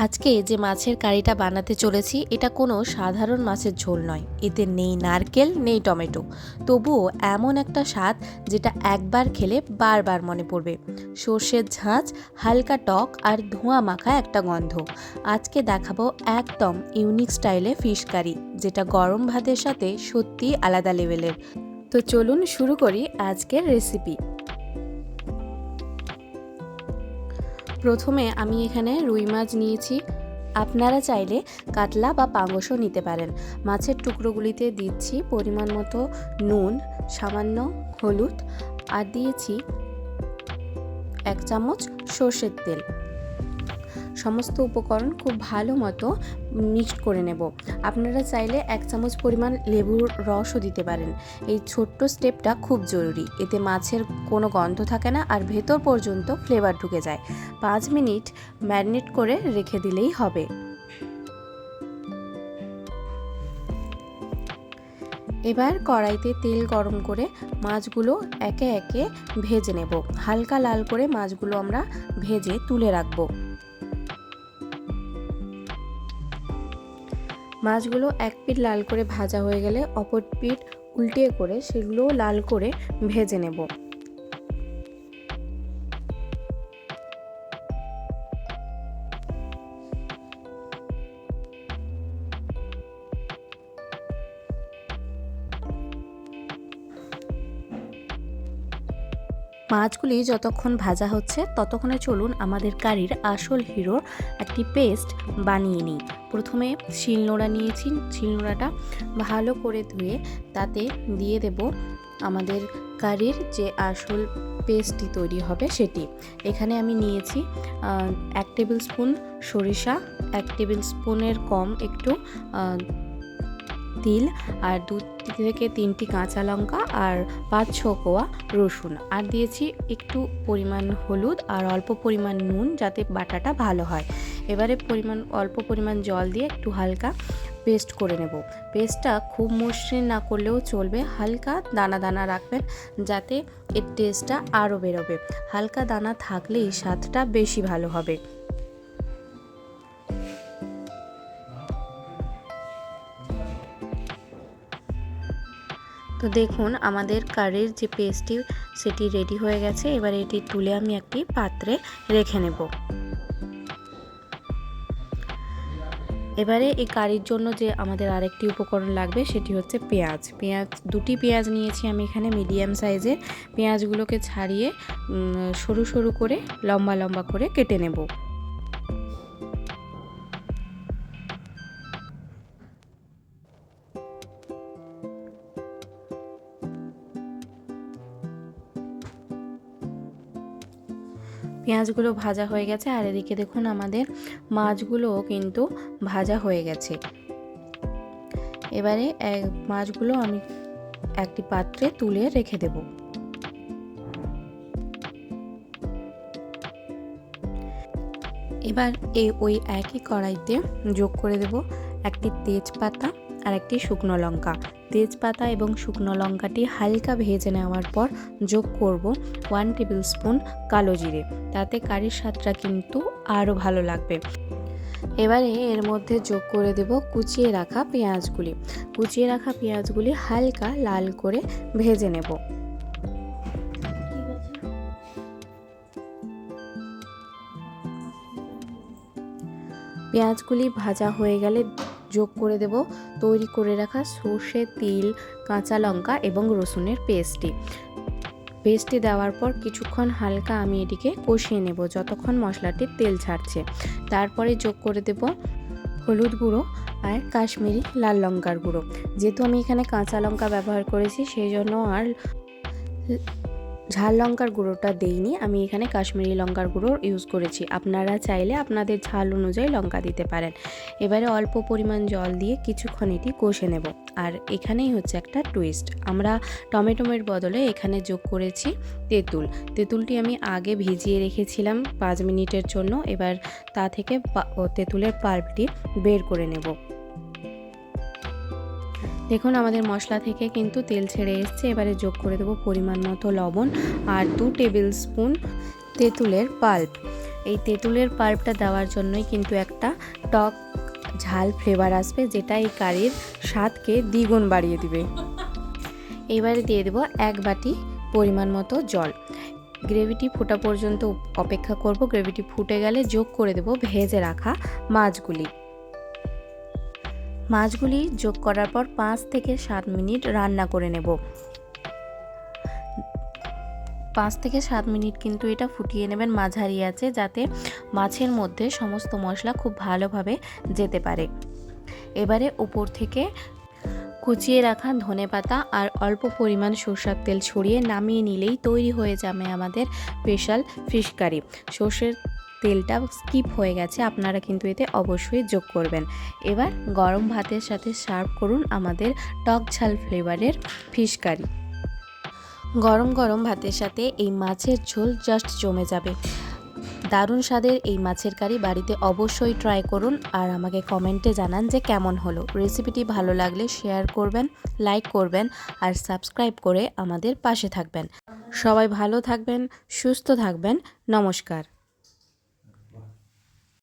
আজকে যে মাছের কারিটা বানাতে চলেছি, এটা কোনো সাধারণ মাছের ঝোল নয়। এতে নেই নারকেল, নেই টমেটো। তবুও এমন একটা স্বাদ যেটা একবার খেলে বারবার মনে পড়বে। সর্ষের ঝাঁঝ হালকা টক আর ধোঁয়া মাখা একটা গন্ধ। আজকে দেখাবো একদম ইউনিক স্টাইলে ফিশ কারি, যেটা গরম ভাতের সাথে সত্যিই আলাদা লেভেলের। তো চলুন শুরু করি আজকের রেসিপি। প্রথমে আমি এখানে রুই মাছ নিয়েছি। আপনারা চাইলে কাতলা বা পাঙ্গসও নিতে পারেন। মাছের টুকরোগুলিতে দিচ্ছি পরিমাণ মতো নুন, সামান্য হলুদ, আর দিয়েছি এক চামচ সর্ষের তেল। সমস্ত উপকরণ খুব ভালো মতো মিক্সড করে নেব। আপনারা চাইলে এক চামচ পরিমাণ লেবুর রসও দিতে পারেন। এই ছোট্ট স্টেপটা খুব জরুরি। এতে মাছের কোনো গন্ধ থাকে না আর ভেতর পর্যন্ত ফ্লেভার ঢুকে যায়। পাঁচ মিনিট ম্যারিনেট করে রেখে দিলেই হবে। এবার কড়াইতে তেল গরম করে মাছগুলো একে একে ভেজে নেব। হালকা লাল করে মাছগুলো আমরা ভেজে তুলে রাখব। মাছগুলো এক পিঠ লাল করে ভাজা হয়ে গেলে অপর পিঠ উল্টিয়ে করে সেগুলো লাল করে ভেজে নেব। মাছগুলি যতক্ষণ ভাজা হচ্ছে ততক্ষণে চলুন আমাদের কারির আসল হিরোর একটি পেস্ট বানিয়ে নিই। প্রথমে শিলনোড়া নিয়েছি, শিলনোড়াটা ভালো করে ধুয়ে তাতে দিয়ে দেব আমাদের কারির যে আসল পেস্টটি তৈরি হবে সেটি। এখানে আমি নিয়েছি এক টেবিল স্পুন সরিষা, এক টেবিল স্পুনের কম একটু তিল আর দু থেকে তিনটি কাঁচা লঙ্কা আর পাঁচ ছ কোয়া রসুন। আর দিয়েছি একটু পরিমাণ হলুদ আর অল্প পরিমাণ নুন যাতে বাটাটা ভালো হয়। এবারে পরিমাণ, অল্প পরিমাণ জল দিয়ে একটু হালকা পেস্ট করে নেব। পেস্টটা খুব মসৃণ না করলেও চলবে। হালকা দানা দানা রাখবেন যাতে এর টেস্টটা আরও বেরোবে। হালকা দানা থাকলেই স্বাদটা বেশি ভালো হবে। তো দেখুন, আমাদের কারির যে পেস্টটি সেটি রেডি হয়ে গেছে। এবার এটি তুলে আমি একটি পাত্রে রেখে নেব। এবারে এই কারির জন্য যে আমাদের আরেকটি উপকরণ লাগবে, সেটি হচ্ছে পেঁয়াজ। পেঁয়াজ, দুটি পেঁয়াজ নিয়েছি আমি এখানে মিডিয়াম সাইজের পেঁয়াজগুলোকে ছাড়িয়ে সরু সরু করে, লম্বা লম্বা করে কেটে নেব। পেঁয়াজগুলো ভাজা হয়ে গেছে আর এদিকে দেখুন আমাদের মাছগুলোও কিন্তু ভাজা হয়ে গেছে। এবারে মাছগুলো আমি একটি পাত্রে তুলে রেখে দেব। এবার এই ওই একই কড়াইতে যোগ করে দেব একটি তেজপাতা আর একটি শুকনো লঙ্কা। তেজপাতা এবং শুকনো লঙ্কাটি হালকা ভেজে নেওয়ার পর যোগ করব ওয়ান টেবিল স্পুন কালো জিরে। তাতে কারির স্বাদটা কিন্তু আরও ভালো লাগবে। এবারে এর মধ্যে যোগ করে দেব কুচিয়ে রাখা পেঁয়াজগুলি। কুচিয়ে রাখা পেঁয়াজগুলি হালকা লাল করে ভেজে নেব। পেঁয়াজগুলি ভাজা হয়ে গেলে যোগ করে দেব। তৈরি করে রাখা সর্ষে, তিল, কাঁচা লঙ্কা এবং রসুনের পেস্টটি। পেস্টটি দেওয়ার পর কিছুক্ষণ হালকা আমি এটিকে কষিয়ে নেব যতক্ষণ মশলাটির তেল ছাড়ছে। তারপরে যোগ করে দেব হলুদ গুঁড়ো আর কাশ্মীরি লাল লঙ্কার গুঁড়ো। যেহেতু আমি এখানে কাঁচা লঙ্কা ব্যবহার করেছি, সেই জন্য আর ঝাল লঙ্কার গুঁড়োটা দেইনি, আমি এখানে কাশ্মীরি লঙ্কার গুঁড়ো ইউজ করেছি। আপনারা চাইলে আপনাদের ঝাল অনুযায়ী লঙ্কা দিতে পারেন। এবারে অল্প পরিমাণ জল দিয়ে কিছুক্ষণ এটি কষে নেব। আর এখানেই হচ্ছে একটা টুইস্ট আমরা টমেটোমের বদলে এখানে যোগ করেছি তেঁতুল। তেঁতুলটি আমি আগে ভিজিয়ে রেখেছিলাম পাঁচ মিনিটের জন্য। এবার তা থেকে তেঁতুলের পাল্পটি বের করে নেব। দেখুন, আমাদের মশলা থেকে কিন্তু তেল ছেড়ে এসছে। এবারে যোগ করে দেবো পরিমাণ মতো লবণ আর দু টেবিল স্পুন তেঁতুলের পাল্প। এই তেঁতুলের পাল্পটা দেওয়ার জন্যই কিন্তু একটা টক ঝাল ফ্লেভার আসবে, যেটা এই কারির স্বাদকে দ্বিগুণ বাড়িয়ে দিবে। এবারে দিয়ে দেবো এক বাটি পরিমাণ মতো জল। গ্রেভিটি ফোটা পর্যন্ত অপেক্ষা করব। গ্রেভিটি ফুটে গেলে যোগ করে দেব ভেজে রাখা মাছগুলি। মাছগুলি যোগ করার পর পাঁচ থেকে সাত মিনিট রান্না করে নেব। পাঁচ থেকে সাত মিনিট কিন্তু এটা ফুটিয়ে নেবেন, মাঝারি আছে, যাতে মাছের মধ্যে সমস্ত মশলা খুব ভালোভাবে যেতে পারে। এবারে উপর থেকে কুচিয়ে রাখা ধনে পাতা আর অল্প পরিমাণ সর্ষার তেল ছড়িয়ে নামিয়ে নিলেই তৈরি হয়ে যাবে আমাদের স্পেশাল ফিশ কারি। সর্ষের তেলটা স্কিপ হয়ে গেছে, আপনারা কিন্তু এতে অবশ্যই যোগ করবেন। এবার গরম ভাতের সাথে সার্ভ করুন আমাদের টক ঝাল ফ্লেভারের ফিশ কারি গরম গরম ভাতের সাথে এই মাছের ঝোল জাস্ট জমে যাবে। দারুণ স্বাদের এই মাছের কারি বাড়িতে অবশ্যই ট্রাই করুন আর আমাকে কমেন্টে জানান যে কেমন হলো। রেসিপিটি ভালো লাগলে শেয়ার করবেন লাইক করবেন আর সাবস্ক্রাইব করে আমাদের পাশে থাকবেন। সবাই ভালো থাকবেন, সুস্থ থাকবেন, নমস্কার।